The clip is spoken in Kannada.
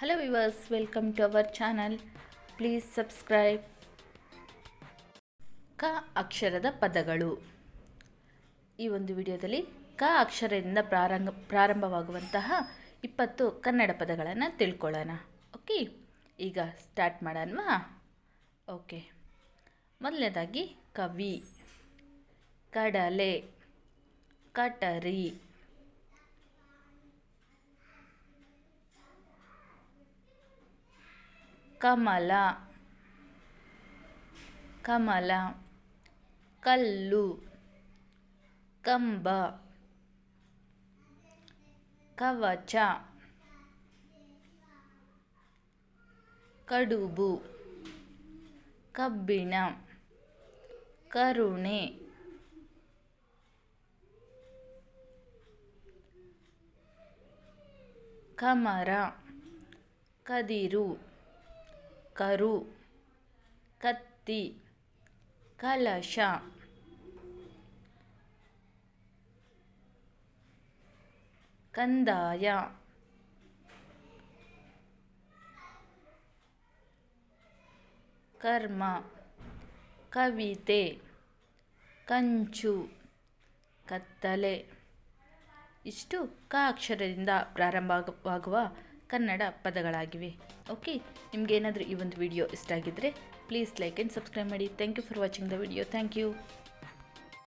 Hello viewers welcome to our channel please subscribe ಕ ಅಕ್ಷರದ ಪದಗಳು. ಈ ಒಂದು ವಿಡಿಯೋದಲ್ಲಿ ಕ ಅಕ್ಷರದಿಂದ ಪ್ರಾರಂಭ, ಪ್ರಾರಂಭವಾಗುವಂತಹ ಇಪ್ಪತ್ತು ಕನ್ನಡ ಪದಗಳನ್ನು ತಿಳ್ಕೊಳ್ಳೋಣ. ಓಕೆ ಈಗ ಸ್ಟಾರ್ಟ್ ಮಾಡೋಣವಾ? ಓಕೆ ಮೊದಲನೇದಾಗಿ ಕವಿ. ಕಡಲೆ, ಕಟರಿ. ಕಮಲ. ಕಮಲ. ಕಲ್ಲು. ಕಂಬ. ಕವಚ. ಕಡುಬು. ಕಬ್ಬಿಣ. ಕರುಣೆ. ಕಮರ. ಕದಿರು. ಕರು ಕತ್ತಿ ಕಲಶ. ಕಂದಾಯ. ಕರ್ಮ. ಕವಿತೆ. ಕಂಚು. ಕತ್ತಲೆ. ಇಷ್ಟು ಕ ಅಕ್ಷರದಿಂದ ಪ್ರಾರಂಭವಾಗುವ ಕನ್ನಡ ಪದಗಳಾಗಿವೆ. ಓಕೆ ನಿಮ್ಗೆ ಏನಾದರೂ ಈ ಒಂದು ವಿಡಿಯೋ ಇಷ್ಟ ಆಗಿದ್ದರೆ ಪ್ಲೀಸ್ ಲೈಕ್ ಆ್ಯಂಡ್ ಸಬ್ಸ್ಕ್ರೈಬ್ ಮಾಡಿ. Thank you for watching the video thank you